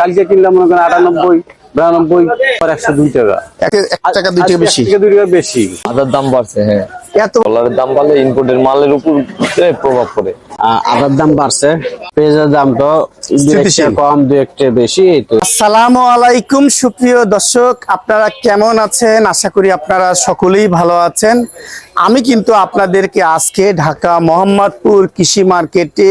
কালকে কিনলাম মনে করেন আটানব্বই বিরানব্বই আর একশো দুই টাকা। এক টাকা দুই টাকা বেশি। দুই টাকা বেশি। আদার দাম বাড়ছে হ্যাঁ। এত ডলারের দাম বাড়লে ইনপুটের মালের উপর প্রভাব পড়ে। আদার দাম বাড়ছে। পেঁয়াজের দাম তো দু একটা স্থিতিশীল। কম দু একটা বেশি এই আসসালামু আলাইকুম সুপ্রিয় দর্শক। আপনারা কেমন আছেন? আশা করি আপনারা সকলেই ভালো আছেন। আমি কিন্তু আপনাদেরকে আজকে ঢাকা মোহাম্মদপুর কৃষি মার্কেটে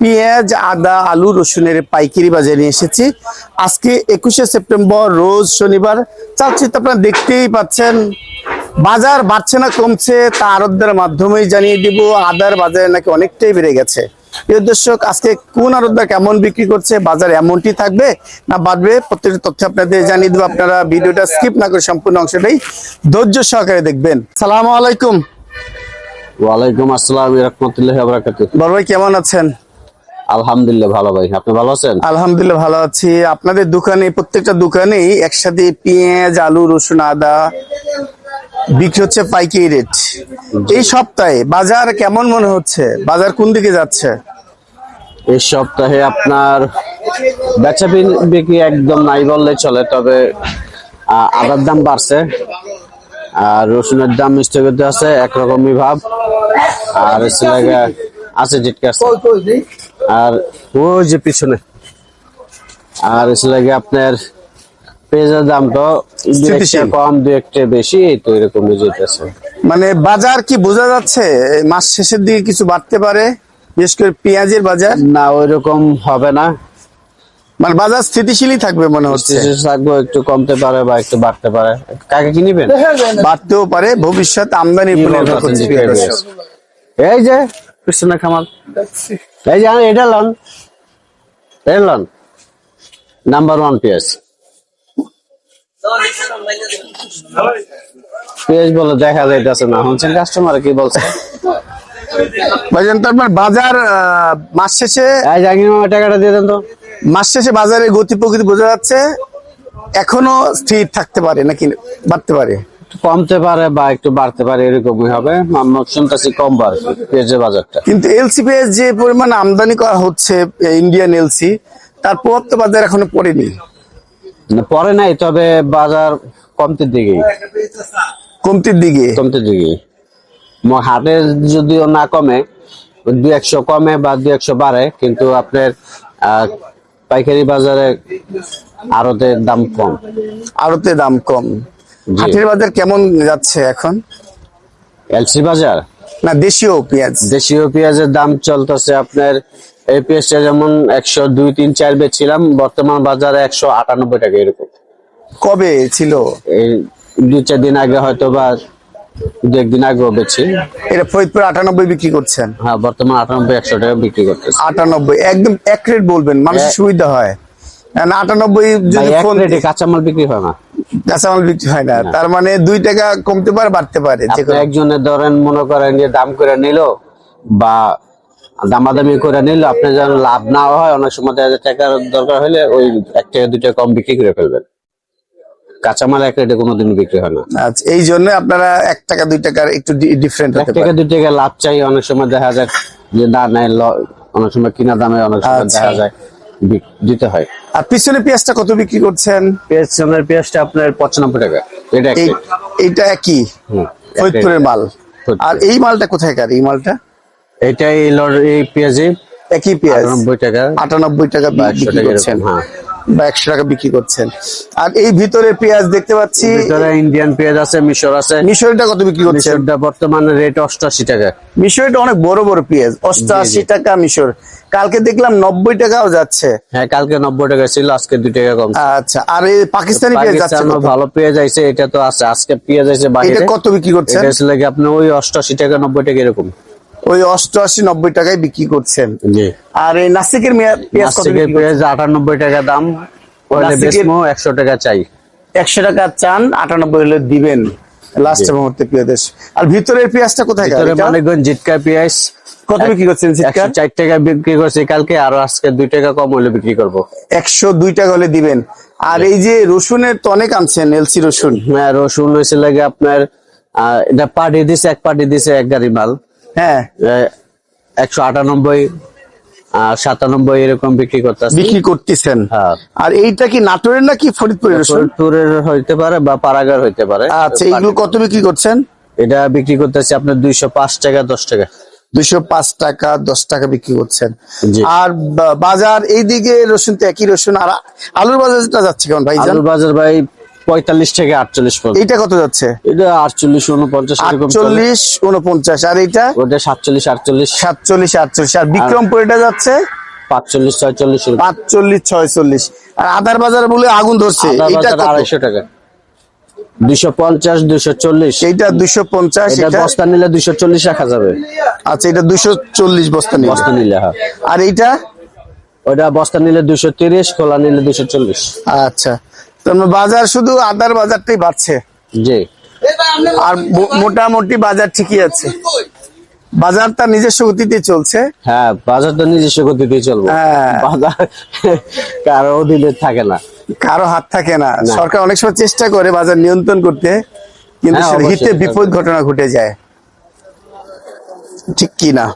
পেঁয়াজ আদা আলু রসুনের পাইকারি বাজারে নিয়ে এসেছি। আজকে একুশে সেপ্টেম্বর রোজ শনিবার। চালচিত্র আপনারা দেখতেই পাচ্ছেন বাজার বাড়ছে না কমছে তা আরবদের মাধ্যমেই জানিয়ে দিব আদার বাজারে নাকি অনেকটাই বেড়ে গেছে। প্রিয় দর্শক আজকে কোন আরবদার কেমন বিক্রি করছে বাজার এমনটি থাকবে না বাড়বে প্রত্যেকটা তথ্য আপনাদের জানিয়ে দেবো আপনারা ভিডিওটা স্কিপ না করে সম্পূর্ণ অংশটাই ধৈর্য সহকারে দেখবেন। সালাম আলাইকুম। ওয়ালাইকুম আসসালাম রহমতুল্লাহ বড় ভাই কেমন আছেন? আলহামদুলিল্লাহ ভালো ভাই। আপনি ভালো আছেন? আলহামদুলিল্লাহ ভালো আছি। আপনাদের দোকানে প্রত্যেকটা দোকানেই একসাথে পেঁয়াজ আলু রসুন আদা বিক্রি হচ্ছে পাইকারি রেট এই সপ্তাহে বাজার কেমন মনে হচ্ছে? বাজার কোন দিকে যাচ্ছে? এই সপ্তাহে আপনার বেচা বিক্রি একদম নাই বললে চলে তবে আদার দাম বাড়ছে। আর রসুনের দাম স্থগিত আছে একরকমই ভাব। আর আছে জিটকে আছে আর ওই যে পিছনে। আর লাগে আপনার পেঁয়াজের দাম তো। কম দু একটা বেশি তো এরকমই যেতেছে। মানে বাজার কি বোঝা যাচ্ছে? মাস শেষের দিকে কিছু বাড়তে পারে? বিশেষ করে পেঁয়াজের বাজার? না ওই রকম হবে না। মানে বাজার স্থিতিশীলই থাকবে মনে হচ্ছে। থাকব একটু কমতে পারে বা একটু বাড়তে পারে। কাকে কি নিবেন? বাড়তেও পারে ভবিষ্যৎ আমদানি। এই যে কৃষ্ণ খামাল? এই যে এটা লন। এটা লন। নাম্বার ওয়ান পেঁয়াজ। পেঁয়াজ বলে দেখা যাইতেছে না। শুনছেন কাস্টমার কি বলছে? ভাইজান তারপর বাজার আহ, মাস শেষে টাকাটা দিয়ে দেন তো। মাস শেষে বাজারের গতি প্রকৃতি বোঝা যাচ্ছে এখনও স্থির থাকতে পারে নাকি বাড়তে পারে? একটু কমতে পারে বা একটু বাড়তে পারে এরকমই হবে। আমরা শুনতেছি কম বাড়বে পেঁয়াজের বাজারটা। কিন্তু এলসি পেঁয়াজ যে পরিমাণ আমদানি করা হচ্ছে ইন্ডিয়ান এলসি তার প্রভাব তো বাজার এখনও পড়েনি। পরে নাই তবে বাজার কমতির দিকেই। কমতির দিকে? কমতে দিকে হাটে যদিও না কমে দু একশো কমে বা দু একশো বাড়ে কিন্তু আপনার পাইকারি বাজারে আড়তে দাম কম। আড়তে দাম কম। হাটের বাজার কেমন যাচ্ছে এখন? এলসি বাজার? না দেশীয় পেঁয়াজ। দেশীয় পেঁয়াজের দাম চলতেছে আপনার এই পেঁয়াজটা যেমন একশো দুই তিন চার বেচছিলাম বর্তমান বাজারে একশো আটানব্বই টাকা এরকম। কবে ছিল? এই দুই চার দিন আগে হয়তো বা দু একদিন আগেও বেছি এটা ফরিদপুর আটানব্বই বিক্রি করছেন? হ্যাঁ বর্তমান আটানব্বই একশো টাকা বিক্রি করতেছে। আটানব্বই একদম এক রেট বলবেন মানুষের সুবিধা হয়। আটানব্বই যদি কাঁচামাল বিক্রি হয় না। কাঁচামাল বিক্রি হয় না। তার মানে দুই টাকা কমতে পারে বাড়তে পারে একজনের ধরেন মনে করেন যে দাম করে নিল বা দামাদামি করে নিল আপনি যেন লাভ না হয় অনেক সময় টাকার দরকার হলে ওই এক টাকা দুই টাকা কম বিক্রি করে ফেলবেন। কাঁচামাল এক রেটে কোনোদিন বিক্রি হয় না। আচ্ছা এই জন্য আপনারা এক টাকা দুই টাকার একটু ডিফারেন্ট এক টাকা দুই টাকা লাভ চাই অনেক সময় দেখা যায় যে না ল- অনেক সময় কিনা দামে অনেক সময় আচ্ছা। দেখা যায়। দিতে হয়। আর পিছনে পেঁয়াজটা কত বিক্রি করছেন? পেঁয়াজের পেঁয়াজটা আপনার পঁচানব্বই টাকা। এটা এই এইটা একই? ফরিদপুরের মাল। আর এই মালটা কোথায় কার? এই মালটা? লর- এই পেঁয়াজে একই পেঁয়াজ। নব্বই টাকা। আটানব্বই টাকা বিক্রি করছেন। হ্যাঁ। বা একশো টাকা বিক্রি করছেন। আর এই ভিতরে পেঁয়াজ দেখতে পাচ্ছি। ভিতরে ইন্ডিয়ান পেঁয়াজ আছে মিশর আছে। মিশরটা কত বিক্রি মিশরটা বর্তমানে রেট অষ্টআশি টাকা। মিশরটা অনেক বড় বড় পেঁয়াজ অষ্টআশি টাকা মিশর। কালকে দেখলাম নব্বই টাকাও যাচ্ছে। হ্যাঁ কালকে নব্বই টাকা ছিল আজকে দুই টাকা কম। আচ্ছা আর এই পাকিস্তানি পেঁয়াজ যাচ্ছে ভালো পেঁয়াজ আইছে এটা তো আছে আজকে পেঁয়াজ আইছে বাইরে কত বিক্রি করছেন? এটা ছিল কি আপনি ওই অষ্টআশি টাকা নব্বই টাকা এরকম। ওই অষ্টআশি নব্বই টাকায় বিক্রি করছেন। আর এই নাসিকের পেঁয়াজ আটানব্বই টাকা দাম একশো টাকা চাই। একশো টাকা চান আটানব্বই হলে দিবেন। লাস্টের মুহূর্তে পেঁয়াজ আর ভিতরের পেঁয়াজটা কোথায় মানিকগঞ্জ জিটকা পেঁয়াজ। কত বিক্রি করছেন চার টাকা বিক্রি করছি কালকে আরও আজকে দুই টাকা কম হলে বিক্রি করব। একশো দুই টাকা হলে দিবেন। আর এই যে রসুনের তো অনেক আনছেন এলসি রসুন। হ্যাঁ রসুন হয়েছে লাগে আপনার এটা পার্টি দিছে এক পার্টি দিছে এক গাড়ি মাল। হ্যাঁ। একশো আটানব্বই আহ, সাতানব্বই এরকম বিক্রি করতেছি। বিক্রি করতেছেন। হ্যাঁ। আর এইটা কি নাটোরের নাকি ফরিদপুরের ফরিদপুরের হইতে পারে বা পারাগার হইতে পারে। আচ্ছা এইগুলো কত বিক্রি করছেন? এটা বিক্রি করতেছি আপনার দুইশো পাঁচ টাকা দশ টাকা। দুইশো পাঁচ টাকা দশ টাকা বিক্রি করছেন। আর বাজার এইদিকে রসুন তো একই রসুন। আর আলুর বাজারটা যাচ্ছে কেমন ভাই আলুর বাজার ভাই পঁয়তাল্লিশ থেকে আটচল্লিশ এইটা কত যাচ্ছে? এটা আটচল্লিশ উনপঞ্চাশ আটচল্লিশ উনপঞ্চাশ আর এইটা? ওটা সাতচল্লিশ আটচল্লিশ। সাতচল্লিশ আটচল্লিশ। আর বিক্রমপুর এটা যাচ্ছে? পাঁচচল্লিশ ছয়চল্লিশ পাঁচচল্লিশ ছয়চল্লিশ। আর আদার বাজার বলে আগুন ধরছে এইটা আড়াইশো টাকা। দুইশো পঞ্চাশ দুইশো চল্লিশ। এইটা দুইশো পঞ্চাশ এটা এটা বস্তা নিলে দুইশো চল্লিশ রাখা যাবে। আচ্ছা এটা দুইশো চল্লিশ বস্তা নিলে। হ্যাঁ। আর এইটা? ওটা বস্তা নিলে দুইশো তিরিশ খোলা নিলে দুইশো চল্লিশ। আচ্ছা। বাজার শুধু আদার বাজারটাই বাড়ছে। জি। আর মোটামুটি বাজার ঠিকই আছে। বাজার তার নিজস্ব গতিতে চলছে। হ্যাঁ বাজার তো নিজস্ব গতিতেই চলবো। হ্যাঁ। বাজার কারও অধীনে থাকে না। কারও হাত থাকে না। সরকার অনেক সময় চেষ্টা করে বাজার নিয়ন্ত্রণ করতে কিন্তু হ্যাঁ। হিতে বিপদ ঘটনা ঘটে যায়। ঠিক কি না?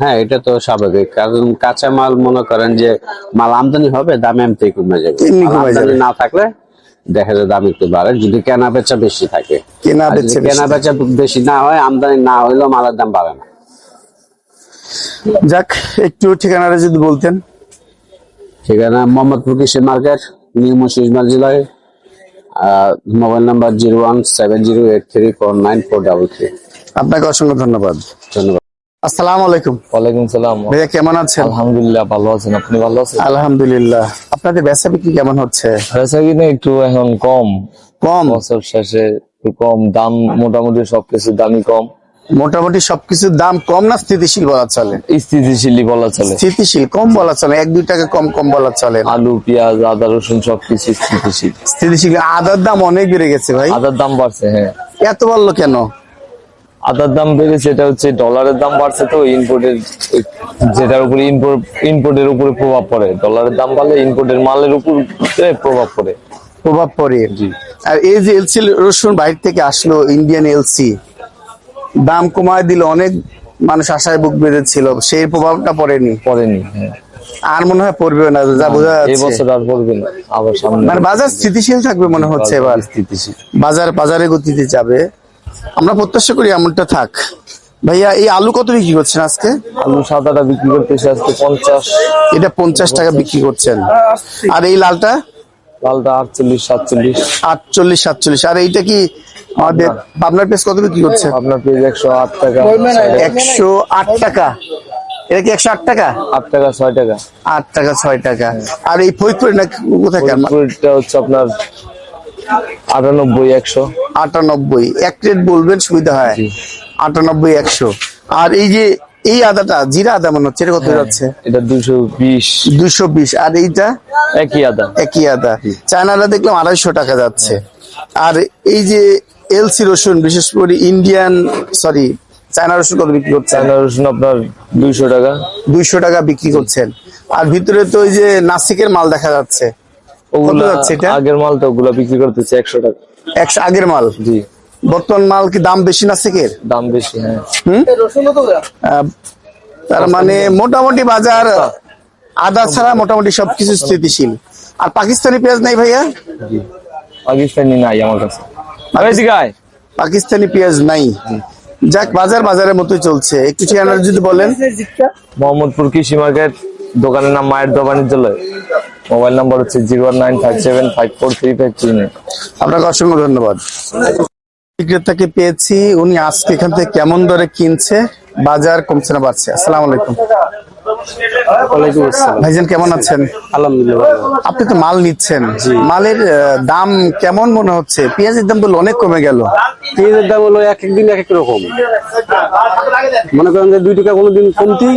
হ্যাঁ এটা তো স্বাভাবিক। কারণ কাঁচা মাল মনে করেন যে মাল আমদানি হবে দাম এমনি কমে যাবে। না থাকলে দেখা যায় দাম একটু বাড়ে যদি কেনা বেচা বেশি থাকে। কেনা বেচে কেনা বেচা বেশি না হয় আমদানি না হইলেও মালের দাম বাড়ে না। যাক একটু ঠিকানাটা যদি বলতেন। ঠিকানা মোহাম্মদপুর কৃষি মার্কেট নিউ মুন্সিগঞ্জ জেলায় mobile number zero one seven zero eight three four nine four double three. আপনাকে অসংখ্য ধন্যবাদ। ধন্যবাদ। আসসালামু আলাইকুম। ওয়ালাইকুম সালাম। ভাইয়া কেমন আছেন? আলহামদুলিল্লাহ ভালো আছেন। আপনি ভালো আছেন? আলহামদুলিল্লাহ। আপনাদের বেচা বিক্রি কেমন হচ্ছে? বেচা কিনে একটু এখন কম। কম? বছর শেষে কম। দাম মোটামুটি সবকিছুর দামই কম। মোটামুটি সবকিছুর দাম কম না স্থিতিশীল বলা চলে? স্থিতিশীলই বলা চলে। স্থিতিশীল কম বলা চলে। এক দুই টাকা কম কম বলা চলে আলু পেঁয়াজ আদা রসুন সবকিছু স্থিতিশীল। স্থিতিশীল। আদার দাম অনেক বেড়ে গেছে ভাই। আদার দাম বাড়ছে হ্যাঁ। এত বাড়লো কেন? আদার দাম বেড়েছে এটা হচ্ছে ডলারের দাম বাড়ছে তো ইনপোর্টের যেটার উপরে ইনপোর্ট ইনপোর্টের উপরে প্রভাব পড়ে। ডলারের দাম বাড়লে ইনপোর্টের মালের উপর প্রভাব পড়ে। প্রভাব পড়ে। আর এই যে এলসি রসুন বাইরে থেকে আসলো ইন্ডিয়ান এলসি দাম কমায় দিল অনেক মানুষ আশায় বুক বেঁধেছিল সেই প্রভাবটা পড়েনি। পড়েনি হ্যাঁ। আর মনে হয় পড়বে না যা বোঝা এই যাচ্ছে বছর আর পড়বে না আবার সামনে মানে বাজার স্থিতিশীল থাকবে মনে হচ্ছে এবার। স্থিতিশীল। বাজার বাজারে গতিতে যাবে। আমরা প্রত্যাশা করি এমনটা থাক। ভাইয়া এই আলু কত বিক্রি করছেন আজকে? আলু সাদাটা বিক্রি করতেছে আজকে পঞ্চাশ। এটা পঞ্চাশ টাকা বিক্রি করছেন। আর এই লালটা? লালটা আটচল্লিশ সাতচল্লিশ। আটচল্লিশ সাতচল্লিশ। আর এইটা কি আমাদের পাবনার পেস কত বিক্রি করছে? আপনার পেজ একশো আট টাকা। একশো আট টাকা? এটা কি একশো আট টাকা? আট টাকা ছয় টাকা। আট টাকা ছয় টাকা। আর এই ফরিদপুরে না কোথায়? হচ্ছে আপনার আটানব্বই একশো। আটানব্বই। এক রেট বলবেন সুবিধা হয়। আটানব্বই একশো। আর এই যে এই আদাটা জিরা আদা মনে হচ্ছে এটা কত যাচ্ছে? এটা দুশো বিশ। দুশো বিশ। আর এইটা? একই আদা। একই আদা। চায়নাটা দেখলাম আড়াইশো টাকা যাচ্ছে। আর এই যে এলসি রসুন বিশেষ করে ইন্ডিয়ান সরি চায়না রসুন কত বিক্রি করছে চায়না রসুন আপনার দুইশো টাকা। দুইশো টাকা বিক্রি করছেন। আর ভিতরে তো ওই যে নাসিকের মাল দেখা যাচ্ছে। ওগুলা আগের মাল তো ওগুলা বিক্রি করতেছে একশো টাকা। একশো আগের মাল? জি। বর্তমান মাল কি দাম বেশি নাসিকের দাম বেশি হ্যাঁ। তার মানে মোটামুটি বাজার আদা ছাড়া মোটামুটি সবকিছু স্থিতিশীল। আর পাকিস্তানি পেঁয়াজ নাই ভাইয়া? পাকিস্তানি নাই আমার কাছে। পাকিস্তানি পেঁয়াজ নাই। যাক বাজার বাজারের মতোই চলছে। একটু ঠিকানা যদি বলেন। মোহাম্মদপুর কৃষি মার্কেট দোকানের নাম মায়ের দোকানের বাণিজ্যালয় মোবাইল নাম্বার হচ্ছে zero nine five seven five four three five three nine. আপনাকে অসংখ্য ধন্যবাদ। বিক্রেতাকে পেয়েছি উনি আজকে এখান থেকে কেমন দরে কিনছে বাজার কমছে না বাড়ছে? আসসালামু আলাইকুম। ওয়ালাইকুম আসসালাম। ভাইজান কেমন আছেন? আলহামদুলিল্লাহ আপনি তো মাল নিচ্ছেন। মালের দাম কেমন মনে হচ্ছে? পেঁয়াজের দাম বলে অনেক কমে গেল। পেঁয়াজের দাম হলো এক এক দিন এক এক রকম। মনে করেন যে দুই টাকা কোনোদিন কমতি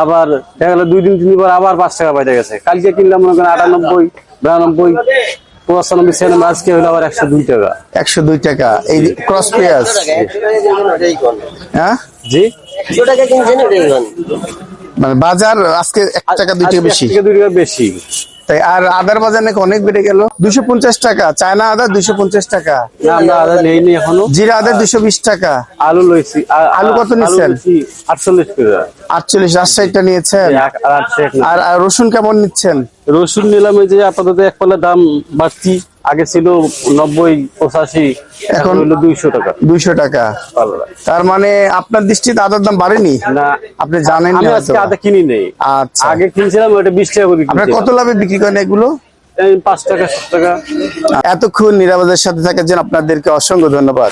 আবার দেখা গেলো দুই দিন তিন দিন পর আবার পাঁচ টাকা বাইরে গেছে। কালকে কিনলাম মনে করেন আটানব্বই বিরানব্বই পঁচানব্বই ছিয়ানব্বই আজকে হলো আবার একশো দুই টাকা। একশো দুই টাকা। এই ক্রস পেঁয়াজ। হ্যাঁ? জি? মানে বাজার আজকে এক টাকা দুই টাকা বেশি। দুই টাকা বেশি। তাই আর আদার বাজার নাকি অনেক বেড়ে গেল। দুশো পঞ্চাশ টাকা চায়না আদা দুশো পঞ্চাশ টাকা। আমরা আদা নেইনি এখনও। জিরা আদা দুশো বিশ টাকা। আলু লইছি। আলু কত নিচ্ছেন? আটচল্লিশ আটচল্লিশ রাজশাহীটা নিয়েছেন? আর রসুন কেমন নিচ্ছেন? রসুন নিলাম এই যে আপাতত এক পাল্লা দাম বাড়তি। আগে ছিল নব্বই পঁচাশি এখন হলো দুইশো টাকা। দুইশো টাকা। তার মানে আপনার দৃষ্টিতে আদার দাম বাড়েনি? না আপনি জানেন আমি আজকে আদা কিনি নেই। আচ্ছা। আগে কিনছিলাম ওটা বিশ টাকা করে আপনার কত লাভে বিক্রি করেন এগুলো? পাঁচ টাকা সাত টাকা। এতক্ষণ নিরাপদের সাথে থাকার জন্য আপনাদেরকে অসংখ্য ধন্যবাদ।